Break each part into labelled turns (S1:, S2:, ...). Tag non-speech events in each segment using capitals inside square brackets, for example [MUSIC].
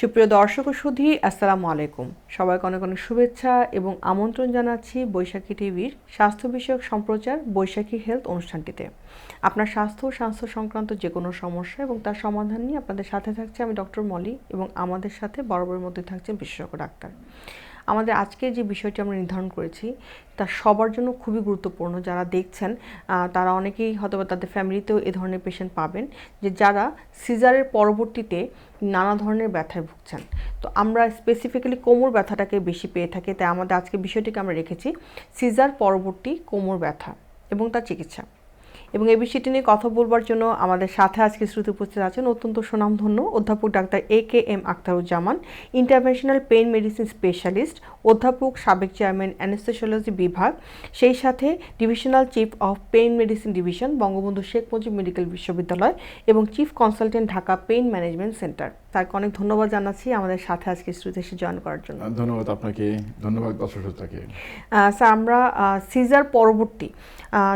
S1: সুপ্রিয় দর্শক ও সুধী, আসসালামু আলাইকুম। সবাইকে অনেক অনেক শুভেচ্ছা এবং আমন্ত্রণ জানাচ্ছি বৈশাখী টিভির স্বাস্থ্য বিষয়ক সম্প্রচার বৈশাখী হেলথ অনুষ্ঠানটিতে। আপনার স্বাস্থ্য ও স্বাস্থ্য সংক্রান্ত যে কোনো সমস্যা এবং তার সমাধান নিয়ে আপনাদের সাথে থাকছে আমি ডক্টর মলি এবং আমাদের সাথে বরাবরের মধ্যে থাকছেন বিশেষজ্ঞ ডাক্তার। আমাদের আজকে যে বিষয়টি আমরা নির্ধারণ করেছি, তা সবার জন্য খুবই গুরুত্বপূর্ণ যারা দেখছেন তারা অনেকেই হয়তো তাদের ফ্যামিলিতেও এ ধরনের পেশেন্ট পাবেন, যে যারা সিজারের পরবর্তীতে নানা ধরনের ব্যথায় ভুগছেন। তো আমরা স্পেসিফিক্যালি কোমর ব্যথাটাকে বেশি পেয়ে থাকি, তাই আমাদের আজকে বিষয়টিকে আমরা রেখেছি, সিজার পরবর্তী কোমর ব্যথা এবং তার চিকিৎসা। এবং এই বিষয়টি নিয়ে কথা বলবার জন্য আমাদের সাথে আজকে শ্রুতি উপস্থিত আছেন অত্যন্ত সুনামধন্য অধ্যাপক doctor A K M Akhtaruzzaman interventional pain medicine specialist অধ্যাপক সাবেক চেয়ারম্যান অ্যানেস্থেশিওলজি বিভাগ সেই সাথে divisional chief of pain medicine division Bangabandhu Sheikh Mujib medical বিশ্ববিদ্যালয় এবং chief consultant Dhaka pain management centre তাকে অনেক ধন্যবাদ জানাচ্ছি আমাদের সাথে আজকে শ্রুতি এসে জয়েন করার জন্য।
S2: ধন্যবাদ আপনাকে। ধন্যবাদ দর্শক শ্রোতাকে।
S1: স্যার আমরা সিজার পরবর্তী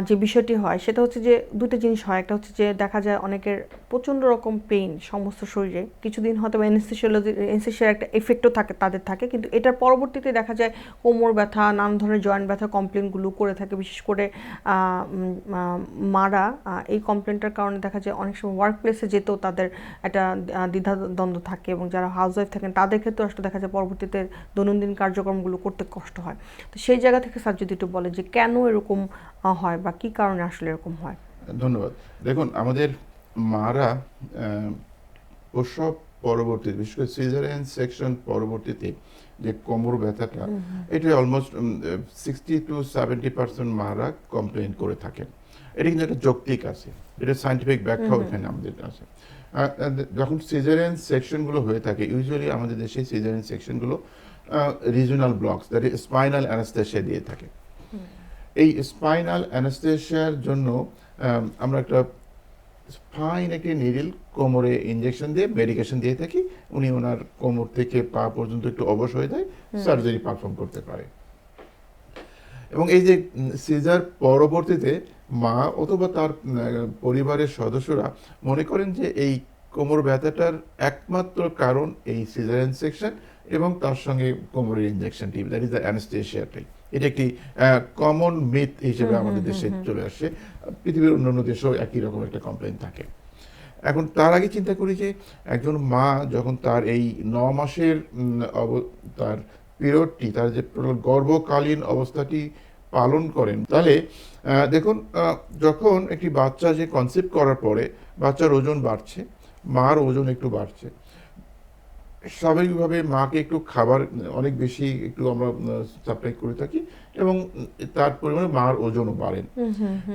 S1: যে বিষয়টি হয় সেটা হচ্ছে যে দুটো জিনিস হয়, একটা হচ্ছে যে দেখা যায় অনেকের প্রচণ্ড রকম পেইন সমস্ত শরীরে। কিছুদিন হয়তো এনএসিসিওলজি এনএসিসির একটা এফেক্টও থাকে, তাদের থাকে। কিন্তু এটার পরবর্তীতে দেখা যায় কোমর ব্যথা, নানান ধরনের জয়েন্ট ব্যথা কমপ্লেনগুলো করে থাকে। বিশেষ করে মারা এই কমপ্লেনটার কারণে দেখা যায় অনেক সময় ওয়ার্ক প্লেসে যেতেও তাদের একটা দ্বিধাদ্বন্দ্ব থাকে এবং যারা হাউস ওয়াইফ থাকেন, তাদের ক্ষেত্রে আসলে দেখা যায় পরবর্তীতে দৈনন্দিন কার্যক্রমগুলো করতে কষ্ট হয়। তো সেই জায়গা থেকে স্যার যদি একটু বলে যে কেন এরকম হয় বা কী কারণে আসলে এরকম হয়?
S2: ধন্যবাদ। দেখুন আমাদের মারা প্রসব পরবর্তীতে বিশেষ করে সিজারিয়ান সেকশন পরবর্তীতে যে কোমর ব্যথাটা এটা almost sixty to seventy percent মারা কমপ্লেন করে থাকেন। এটা কিন্তু একটা যৌক্তিক আছে। এটা সাইন্টিফিক ব্যাখ্যা এখানে আমাদের আছে। যখন সিজারিয়ান সেকশনগুলো হয়ে থাকে ইউজুয়ালি আমাদের দেশে caesarean সেকশনগুলো regional blocks that spinal anaesthesia দিয়ে থাকে। এই স্পাইনাল অ্যানাস্থেশিয়ার জন্য আমরা একটা ফাইন একটি নিডিল কোমরে ইঞ্জেকশন দিয়ে মেডিকেশন দিয়ে থাকি। উনি ওনার কোমর থেকে পা পর্যন্ত একটু অবশ হয়ে যায় সার্জারি পারফর্ম করতে পারে। এবং এই যে সিজার পরবর্তীতে মা অথবা তার পরিবারের সদস্যরা মনে করেন যে এই কোমর ব্যথাটার একমাত্র কারণ এই সিজার সেকশন এবং তার সঙ্গে কোমরের ইঞ্জেকশনটি দ্যাট ইজ দ্য এটা একটি কমন মিথ হিসেবে আমাদের দেশে চলে আসছে পৃথিবীর অন্যান্য দেশেও একই রকম একটা কমপ্লেন থাকে। এখন তার আগে চিন্তা করি যে একজন মা যখন তার এই ন মাসের অব- তার পিরিয়ডটি তার যে গর্ভকালীন অবস্থাটি পালন করেন তাহলে দেখুন যখন একটি বাচ্চা যে কনসেপ্ট করার পরে বাচ্চার ওজন বাড়ছে মার ওজন একটু বাড়ছে স্বাভাবিকভাবে মাকে একটু খাবার অনেক বেশি একটু আমরা সাপ্লাই করে থাকি এবং তার পরিমাণে মার ওজনও বাড়েন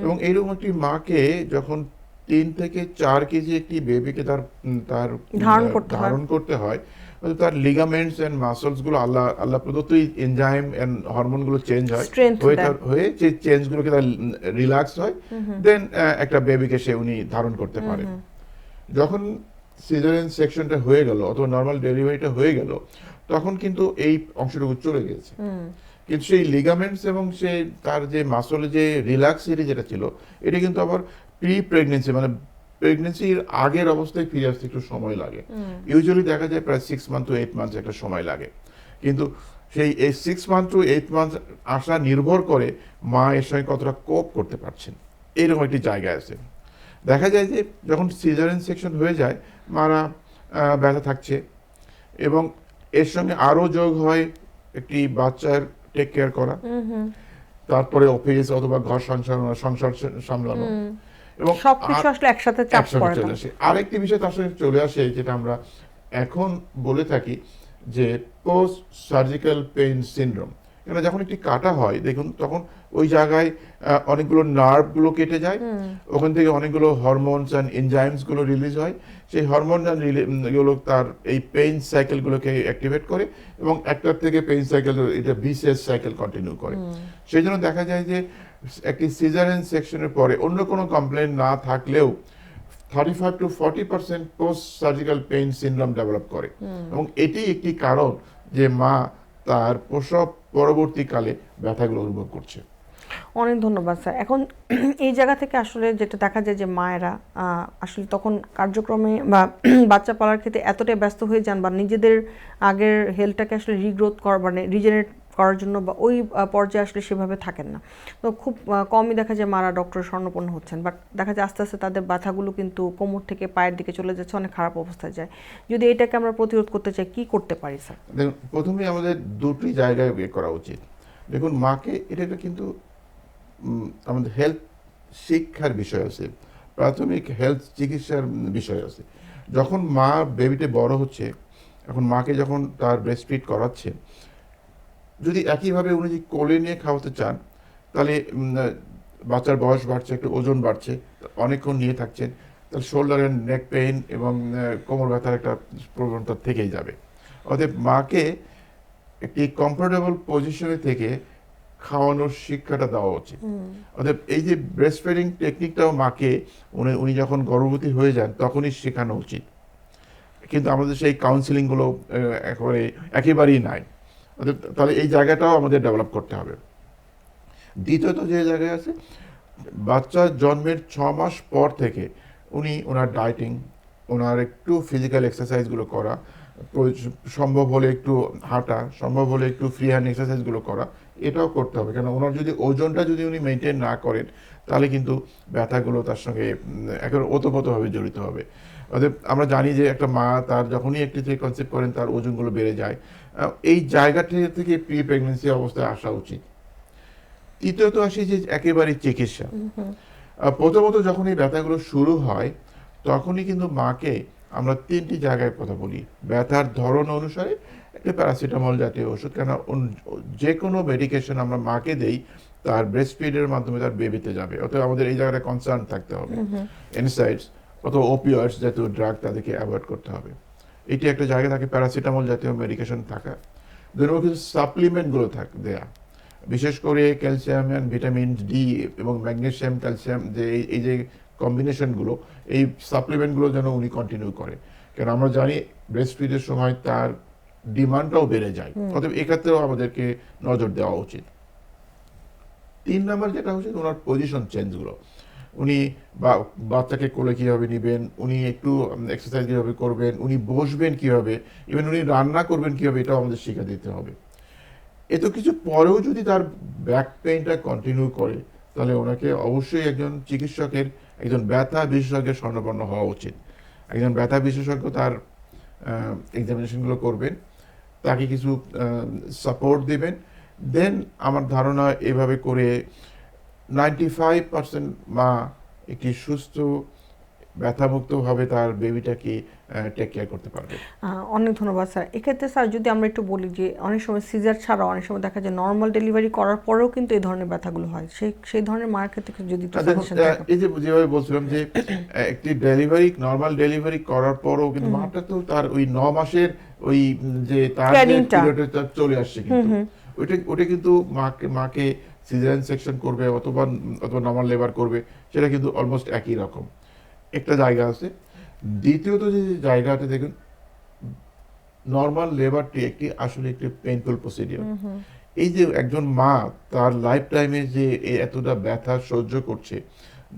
S2: এবং এইরকম একটি মাকে যখন তিন থেকে চার কেজি একটি বেবিকে তার তার
S1: ধারণ করতে হয়।
S2: তার লিগামেন্টস এন্ড মাসলসগুলো আল্লাহ আল্লাহ প্রদত্ত এনজাইম এন্ড হরমোনগুলো চেঞ্জ হয়। হয়ে তার হয়ে যে চেঞ্জ গুলোকে তার রিল্যাক্স হয়। দেন একটা বেবিকে সে উনি ধারণ করতে পারে। যখন সিজারিয়ান সেকশনটা হয়ে গেল অথবা নর্মাল ডেলিভারিটা হয়ে গেল তখন কিন্তু এই অংশটুকু চলে গেছে কিন্তু সেই লিগামেন্টস এবং সে তার যে মাসলে যে রিল্যাক্সিটি যেটা ছিল এটা কিন্তু আবার প্রি প্রেগনেন্সি মানে প্রেগনেন্সির আগের অবস্থায় ফিরে আসতে একটু সময় লাগে। ইউজুয়ালি দেখা যায় প্রায় six month to eight months একটা সময় লাগে। কিন্তু সেই এই six month to eight months আসা নির্ভর করে মা এর সঙ্গে কতটা কোপ করতে পারছেন। এইরকম একটি জায়গা আছে। দেখা যায় যে যখন সিজারেন সেকশন হয়ে যায় মারা ব্যথা থাকছে। এবং এর সঙ্গে আরও যোগ হয় একটি বাচ্চার টেক কেয়ার করা। তারপরে অফিস অথবা ঘর সংসার সংসার সামলানো। এবং
S1: সবকিছু আসলে একসাথে চাপ পড়ে
S2: চলে আসে। আরেকটি বিষয় তার সঙ্গে চলে আসে যেটা আমরা এখন বলে থাকি যে পোস্ট সার্জিক্যাল পেইন সিনড্রোম এখানে যখন একটি কাটা হয় দেখুন তখন ওই জায়গায় অনেকগুলো নার্ভগুলো কেটে যায়। ওখান থেকে অনেকগুলো হরমোনস অ্যান্ড এনজাইমসগুলো রিলিজ হয়। সেই হরমোনগুলো তার এই পেইন সাইকেল গুলোকে অ্যাক্টিভেট করে এবং একটার থেকে পেইন সাইকেল এটা বিসিএস সাইকেল কন্টিনিউ করে। সেই জন্য দেখা যায় যে একটি সিজারেন সেকশনের পরে অন্য কোনো কমপ্লেন না থাকলেও thirty five to forty percent post surgical pain syndrome develop করে এবং এটি একটি কারণ যে মা তার প্রসব পরবর্তীকালে ব্যথাগুলো অনুভব করছে।
S1: অনেক ধন্যবাদ, স্যার। এখন [CLEARS THROAT] এই জায়গা থেকে আসলে যেটা দেখা যায় যে মায়েরা আসলে তখন কার্যক্রমে বা [CLEARS THROAT] বাচ্চা পালার ক্ষেত্রে এতটাই ব্যস্ত হয়ে যান বা নিজেদের আগের হেলথটাকে আসলে রিগ্রোথ করা মানে রিজেনারেট করার জন্য বা ওই পর্যায়ে আসলে সেভাবে থাকেন না। তো খুব কমই দেখা যায় মারা ডক্টর স্বর্ণপন্ন হচ্ছেন। বাট দেখা যায় আস্তে আস্তে তাদের ব্যথাগুলো কিন্তু কোমর থেকে পায়ের দিকে চলে যাচ্ছে, অনেক খারাপ অবস্থায় যায়। যদি এটাকে আমরা প্রতিরোধ করতে চাই, কি করতে পারি, স্যার?
S2: দেখুন, প্রথমে আমাদের দুটি জায়গায় ইয়ে করা উচিত। দেখুন, মাকে, এটা কিন্তু আমাদের হেলথ শিক্ষার বিষয় আছে। প্রাথমিক হেলথ চিকিৎসার বিষয় আছে। যখন মা বেবিতে বড় হচ্ছে, এখন মাকে যখন তার ব্রেস্ট ফিড করাচ্ছে যদি একইভাবে উনি যদি কোলে নিয়ে খাওয়াতে চান তাহলে বাচ্চার বয়স বাড়ছে একটু ওজন বাড়ছে অনেকক্ষণ নিয়ে থাকছেন তাহলে শোল্ডারের নেক পেইন এবং কোমর ব্যথার একটা প্রবণতা থেকেই যাবে। অতএব মাকে একটি কমফোর্টেবল পজিশনে থেকে খাওয়ানোর শিক্ষাটা দেওয়া উচিত। অতএব এই যে ব্রেস্ট ফিডিং টেকনিকটাও মাকে উনি উনি যখন গর্ভবতী হয়ে যান তখনই শেখানো উচিত। কিন্তু আমাদের সেই কাউন্সিলিংগুলো একেবারে একেবারেই নাই। তাহলে এই জায়গাটাও আমাদের ডেভেলপ করতে হবে। দ্বিতীয়ত যে জায়গায় আছে বাচ্চার জন্মের ছ মাস পর থেকে উনি ওনার ডায়েটিং ওনার একটু ফিজিক্যাল এক্সারসাইজগুলো করা সম্ভব হলে একটু হাঁটা, সম্ভব হলে একটু ফ্রি হ্যান্ড এক্সারসাইজগুলো করা, এটাও করতে হবে। কেন ওনার যদি ওজনটা যদি উনি মেনটেন না করেন, তাহলে কিন্তু ব্যথাগুলো তার সঙ্গে একেবারে ওতপ্রোতভাবে জড়িত হবে। অতএব আমরা জানি যে একটা মা তার যখনই একটি থেকে কনসেপ্ট করেন তার ওজনগুলো বেড়ে যায়। এই জায়গাটি থেকে প্রি প্রেগনেন্সি অবস্থায় আসা উচিত। তৃতীয়ত আসি যে একেবারে চিকিৎসা। প্রথমত যখন এই ব্যথাগুলো শুরু হয় তখনই কিন্তু মাকে আমরা তিনটি জায়গায় কথা বলি। ব্যথার ধরন অনুসারে একটা প্যারাসিটামল জাতীয় ওষুধ কেন যে কোনো মেডিকেশন আমরা মাকে দেই তার ব্রেস্ট ফিডের মাধ্যমে তার বেবিতে যাবে। অতএব আমাদের এই জায়গাটা কনসার্ন থাকতে হবে। এনসাইডস অথবা ওপিওয়েডস জাতীয় ড্রাগ তাদেরকে অ্যাভয়েড করতে হবে। এটি একটা জায়গা থাকে প্যারাসিটামল জাতীয় মেডিকেশন থাকা। দুই নম্বর কিছু সাপ্লিমেন্টগুলো থাক দেয়া। বিশেষ করে ক্যালসিয়াম অ্যান্ড ভিটামিন ডি এবং ম্যাগনেসিয়াম ক্যালসিয়াম যে এই- এই যে কম্বিনেশনগুলো এই সাপ্লিমেন্টগুলো যেন উনি কন্টিনিউ করে। কারণ আমরা জানি ব্রেস্ট ফিডের সময় তার ডিমান্ডটাও বেড়ে যায়। অতএব এক্ষেত্রেও আমাদেরকে নজর দেওয়া উচিত। তিন নাম্বার যেটা হচ্ছে ওনার পজিশন চেঞ্জগুলো উনি বা বাচ্চাকে কোলে কীভাবে নেবেন, উনি একটু এক্সারসাইজ কীভাবে করবেন, উনি বসবেন কীভাবে ইভেন উনি রান্না করবেন কীভাবে, এটাও আমাদের শিখা দিতে হবে। এত কিছু পরেও যদি তার ব্যাক পেইনটা কন্টিনিউ করে, তাহলে ওনাকে অবশ্যই একজন চিকিৎসকের, একজন ব্যথা বিশেষজ্ঞের স্বর্ণপন্ন হওয়া উচিত। একজন ব্যথা বিশেষজ্ঞ তার এক্সামিনেশনগুলো করবেন, তাকে কিছু সাপোর্ট দেবেন। দেন আমার ধারণা এভাবে করে নাইনটি ফাইভ পার্সেন্ট মা একটি সুস্থ ব্যথামুক্তভাবে তার বেবিটাকে টেক কেয়ার করতে পারবে।
S1: অনেক ধন্যবাদ স্যার। এক্ষেত্রে স্যার যদি আমরা একটু বলি যে অনেক সময় সিজার ছাড়াও অনেক সময় দেখা যায় নর্মাল ডেলিভারি করার পরেও কিন্তু এই ধরনের ব্যথাগুলো হয়। সেই সেই ধরনের মায়ের ক্ষেত্রে যদি
S2: আহ, এই যে যেভাবে বলছিলাম যে একটি ডেলিভারি নর্মাল ডেলিভারি করার পরও কিন্তু মাটা তো তার ওই ন মাসের ওই যে তার চলে আসছে কিন্তু ওইটা ওটা কিন্তু মাকে মাকে সিজারিয়ান সেকশন করবে অথবা অথবা নর্মাল লেবার করবে সেটা কিন্তু অলমোস্ট একই রকম। একটা জায়গা আছে। দ্বিতীয়ত যে জায়গাটা দেখুন নর্মাল লেবারটি একটি আসলে একটি পেইনফুল প্রসিডিওর এই যে একজন মা তার লাইফ টাইমে যে এতটা ব্যথা সহ্য করছে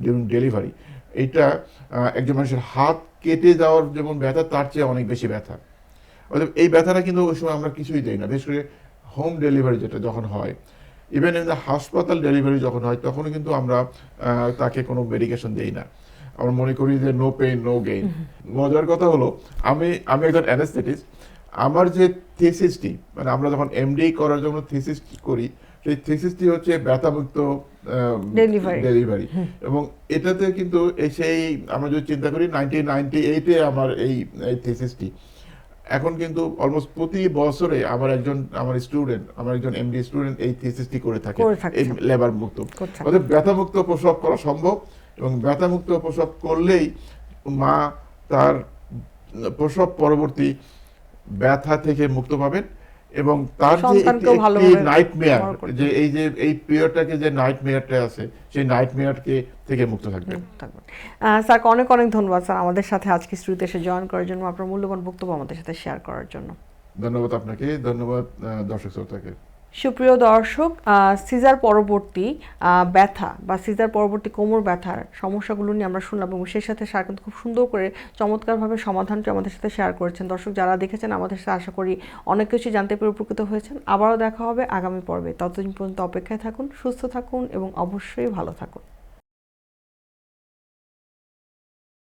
S2: ডিউরিং ডেলিভারি এটা একজন মানুষের হাত কেটে যাওয়ার যেমন ব্যথা তার চেয়ে অনেক বেশি ব্যথা। অর্থাৎ এই ব্যথাটা কিন্তু ওই সময় আমরা কিছুই দেই না। বিশেষ করে হোম ডেলিভারি যেটা যখন হয় ইভেন ইন দ্য হাসপাতাল ডেলিভারি যখন হয় তখনও কিন্তু আমরা তাকে কোনো মেডিকেশন দেই না। আমরা মনে করি যে নো পেইন নো গেইন মজার কথা হলো আমি আমি একজন অ্যানাস্থেটিস্ট আমার যে থিসিসটি মানে আমরা যখন এমডি করার জন্য থিসিস করি সেই থিসিসটি হচ্ছে ব্যথামুক্ত. ডেলিভারি এবং এটাতে কিন্তু সেই আমরা যদি চিন্তা করি নাইনটিন নাইনটি এইটে আমার এই এই থিসিসটি এখন কিন্তু অলমোস্ট প্রতি বছরে আমার একজন আমার স্টুডেন্ট আমার একজন এমডি স্টুডেন্ট এই থিসিসটি করে থাকে এই লেবার মুক্ত।
S1: করছে।
S2: ব্যথা মুক্ত প্রসব করা সম্ভব এবং ব্যথা মুক্ত প্রসব করলেই মা তার প্রসব পরবর্তী ব্যথা থেকে মুক্ত পাবেন। এবং তার যে
S1: একটি নাইটমেয়ার
S2: নাইট মেয়ার যে এই যে এই পিরিয়ডটাকে যে নাইট মেয়ারটা আছে সেই নাইট মেয়ারকে থেকে মুক্ত থাকবেন
S1: স্যার অনেক অনেক ধন্যবাদ স্যার আমাদের সাথে আজকে শ্রুতি এসে জয়েন করার জন্য আপনার মূল্যবান বক্তব্য আমাদের সাথে শেয়ার করার জন্য।
S2: ধন্যবাদ আপনাকে ধন্যবাদ দর্শক শ্রোতাকে।
S1: সুপ্রিয় দর্শক সিজার পরবর্তী ব্যথা বা সিজার পরবর্তী কোমর ব্যথার সমস্যাগুলো নিয়ে আমরা শুনলাম এবং সেই সাথে স্যার কিন্তু খুব সুন্দর করে চমৎকারভাবে সমাধানটি আমাদের সাথে শেয়ার করেছেন। দর্শক, যারা দেখেছেন, আমাদের সাথে আশা করি অনেক কিছু জানতে পেরে উপকৃত হয়েছেন। আবারও দেখা হবে আগামী পর্বে। ততদিন পর্যন্ত অপেক্ষায় থাকুন, সুস্থ থাকুন এবং অবশ্যই ভালো থাকুন।